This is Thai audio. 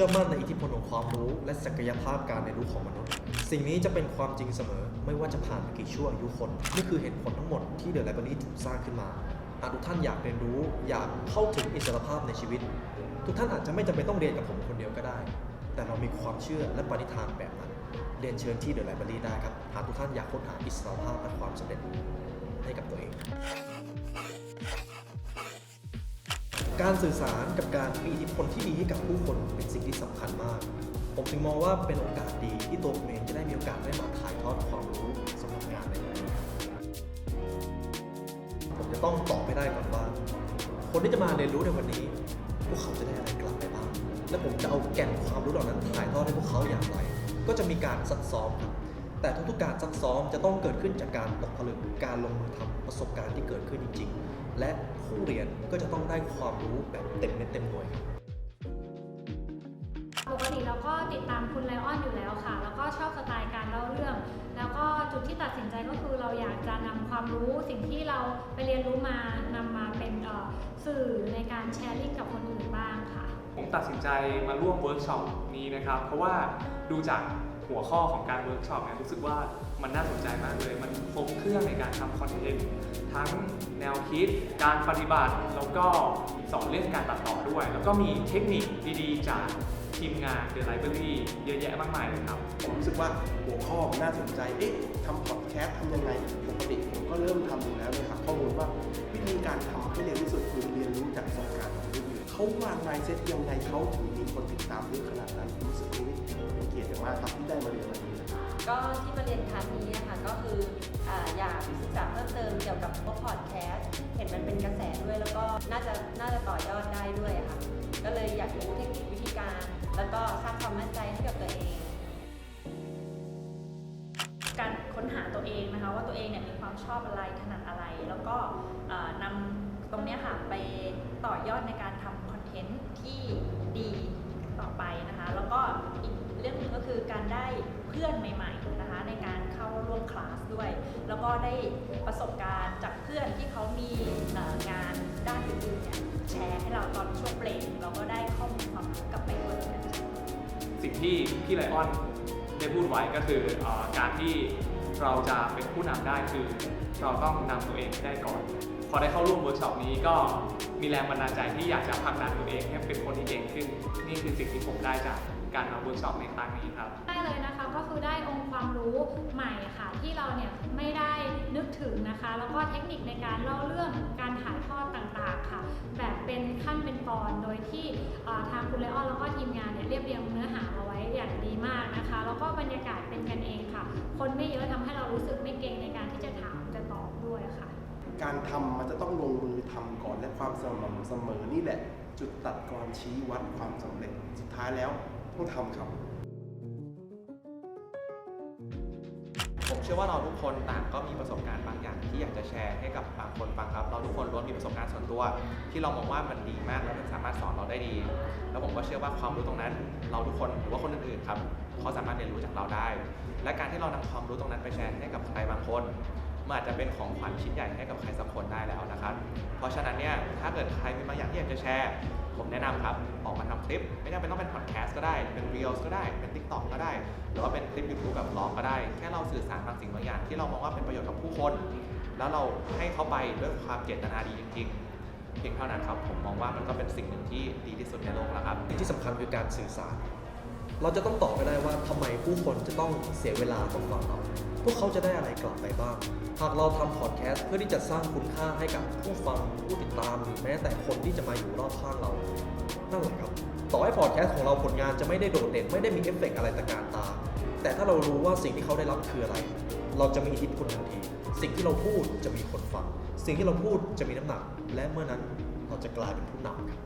ชื่อมั่นในอิทธิพลของความรู้และศักยภาพการเรียนรู้ของมนุษย์ สิ่งนี้จะเป็นความจริงเสมอ ไม่ว่าจะผ่านไปกี่ชั่วอายุคน นี่คือเหตุผลทั้งหมดที่เดอะไลบรารีถูกสร้างขึ้นมาหากทุกท่านอยากเรียนรู้อยากเข้าถึงอิสรภาพในชีวิต ทุกท่านอาจจะไม่จำเป็นต้องเรียนกับผมคนเดียวก็ได้ แต่เรามีความเชื่อและปณิธานแบบนั้น เรียนเชิญที่เดอะไลบรารีได้ครับหากทุกท่านอยากค้นหาอิสรภาพและความสำเร็จให้กับตัวเอง การสื่อสารกับการมีอิทธิพลที่ดีให้กับผู้คนเป็นสิ่งที่สำคัญมาก ผมถึงมองว่าเป็นโอกาสดีที่ตัวผมเองจะได้มีโอกาสได้มาถ่ายทอดความรู้สำหรับงานในวันนี้ผมจะต้องตอบให้ได้ก่อนว่า คนที่จะมาเรียนรู้ในวันนี้ พวกเขาจะได้อะไรกลับไปบ้างและผมจะเอาแก่นความรู้เหล่านั้นถ่ายทอดให้พวกเขาอย่างไร ก็จะมีการซักซ้อมครับ แต่ทุกๆการซักซ้อมจะต้องเกิดขึ้นจากการตกผลึกการลงมือทำประสบการณ์ที่เกิดขึ้นจริงๆ และผู้เรียนก็จะต้องได้ความรู้แบบเต็มเม็ดเต็มหน่วยปกติเราก็ติดตามคุณไลออนอยู่แล้วค่ะ แล้วก็ชอบสไตล์การเล่าเรื่อง แล้วก็จุดที่ตัดสินใจก็คือเราอยากจะนำความรู้สิ่งที่เราไปเรียนรู้มานำมาเป็นสื่อในการแชร์ลิงก์กับคนอื่นบ้างค่ะ ผมตัดสินใจมาร่วมเวิร์กช็อปนี้นะครับ เพราะว่าดูจาก หัวข้อของการเวิร์กช็อปเนี่ยรู้สึกว่ามันน่าสนใจมากเลย มันครบเครื่องในการทำคอนเทนต์ทั้งแนวคิด การปฏิบัติ แล้วก็สอนเรื่องการตัดต่อด้วย แล้วก็มีเทคนิคดีๆ จากทีมงาน The Library เยอะแยะมากมายเลยครับผมรู้สึกว่าหัวข้อน่าสนใจ เอ๊ะทำพอดแคสต์ทำยังไง ปกติผมก็เริ่มทำอยู่แล้วเลยหาข้อมูลว่าวิธีการทำให้เร็วที่สุดคือเรียนรู้จากประสบการณ์ของผู้อื่นเขาวางไมเซ็ตยังไงเขาถึงมีคนติดตามเยอะขนาดนั้นรู้สึกว่า ยรติอย่างมากครับที่ได้มาเรียนวันนี้นะครับก็ที่มาเรียนคลาสนี้นะคะก็คืออ่าอยากศึกษาเพิ่มเติมเกี่ยวกับพวกพอดแคสต์เห็นมันเป็นกระแสด้วยแล้วก็น่าจะน่าจะต่อยอดได้ด้วยอะค่ะ ก็เลยอยากรู้เทคนิควิธีการ แล้วก็สร้างความมั่นใจให้กับตัวเอง การค้นหาตัวเองนะคะว่าตัวเองเนี่ยมีความชอบอะไรถนัดอะไร แล้วก็เอ่อนำตรงเนี้ยค่ะไปต่อยอดในการทำคอนเทนต์ที่ดีต่อไปนะคะแล้ว เพื่อนใหม่ๆนะคะในการเข้าร่วมคลาสด้วย แล้วก็ได้ประสบการณ์จากเพื่อนที่เขามีงานด้านอื่นๆเนี่ยแชร์ให้เราตอนช่วงเบรกเราก็ได้ข้อมูลความรู้กลับไปด้วยเหมือนกันสิ่งที่พี่ไลออนได้พูดไว้ก็คืออการที่เราจะเป็นผู้นำได้คือ เราต้องนำตัวเองได้ก่อน พอได้เข้าร่วมเวิร์กช็อปนี้ก็มีแรงบันดาลใจที่อยากจะผลักดันตัวเองให้เป็นคนที่เก่งขึ้น นี่คือสิ่งที่ผมได้จากการมาเวิร์กช็อปในครั้งนี้ครับได้เลยนะคะก็คือได้องค์ความรู้ใหม่ค่ะ ที่เราเนี่ยไม่ได้นึกถึงนะคะ แล้วก็เทคนิคในการเล่าเรื่องการถ่ายทอดต่างๆค่ะ แบบเป็นขั้นเป็นตอนโดยที่ทางคุณเลออนแล้วก็ทีมงานเนี่ยเรียบเรียงเนื้อหาเอาไว้อย่างดีมากนะคะ แล้วก็บรรยากาศเป็นกันเองค่ะ คนไม่เยอะทำให้เรารู้สึกไม่เกรงในการที่จะถามจะตอบด้วยค่ะ การทำมันจะต้องลงมือทำก่อนและความสม่ำเสมอนี่แหละ จุดตัดกรชี้วัดความสำเร็จ สุดท้ายแล้วต้องทำครับผมเชื่อว่าเราทุกคนต่างก็มีประสบการณ์บางอย่างที่อยากจะแชร์ให้กับบางคนฟังครับ เราทุกคนล้วนมีประสบการณ์ส่วนตัว ที่เรามองว่ามันดีมากและมันสามารถสอนเราได้ดี แล้วผมก็เชื่อว่าความรู้ตรงนั้น เราทุกคนหรือว่าคนอื่นๆครับเขาสามารถเรียนรู้จากเราได้ และการที่เรานำความรู้ตรงนั้นไปแชร์ให้กับใครบางคน มันอาจจะเป็นของขวัญชิ้นใหญ่ให้กับใครสักคนได้แล้วนะครับ เพราะฉะนั้นเนี่ยถ้าเกิดใครมีบางอย่างที่อยากจะแชร์ ผมแนะนำครับ ออกมาทำคลิป ไม่จำเป็นต้องเป็นพอดแคสต์ก็ได้ เป็น Reels ก็ได้ เป็น TikTok ก็ได้ หรือว่าเป็นคลิป YouTube แบบล็อกก็ได้ แค่เราสื่อสารบางสิ่งบางอย่างที่เรามองว่าเป็นประโยชน์กับผู้คน แล้วเราให้เขาไปด้วยความเจตนาดีจริงๆ เพียงเท่านั้นครับ ผมมองว่ามันก็เป็นสิ่งหนึ่งที่ดีที่สุดในโลกแล้วครับที่สำคัญคือการสื่อสาร เราจะต้องตอบไปได้ว่าทำไมผู้คนจะต้องเสียเวลาต้องฟังเรา พวกเขาจะได้อะไรกลับไปบ้าง หากเราทำพอดแคสต์เพื่อที่จะสร้างคุณค่าให้กับผู้ฟังผู้ติดตามหรือแม้แต่คนที่จะมาอยู่รอบข้างเรา นั่นแหละครับ ต่อให้พอดแคสต์ของเราผลงานจะไม่ได้โดดเด่นไม่ได้มีเอฟเฟกต์อะไรตะการตา แต่ถ้าเรารู้ว่าสิ่งที่เขาได้รับคืออะไร เราจะมีอิทธิพลทันที สิ่งที่เราพูดจะมีคนฟัง สิ่งที่เราพูดจะมีน้ำหนัก และเมื่อนั้นเราจะกลายเป็นผู้นำครับ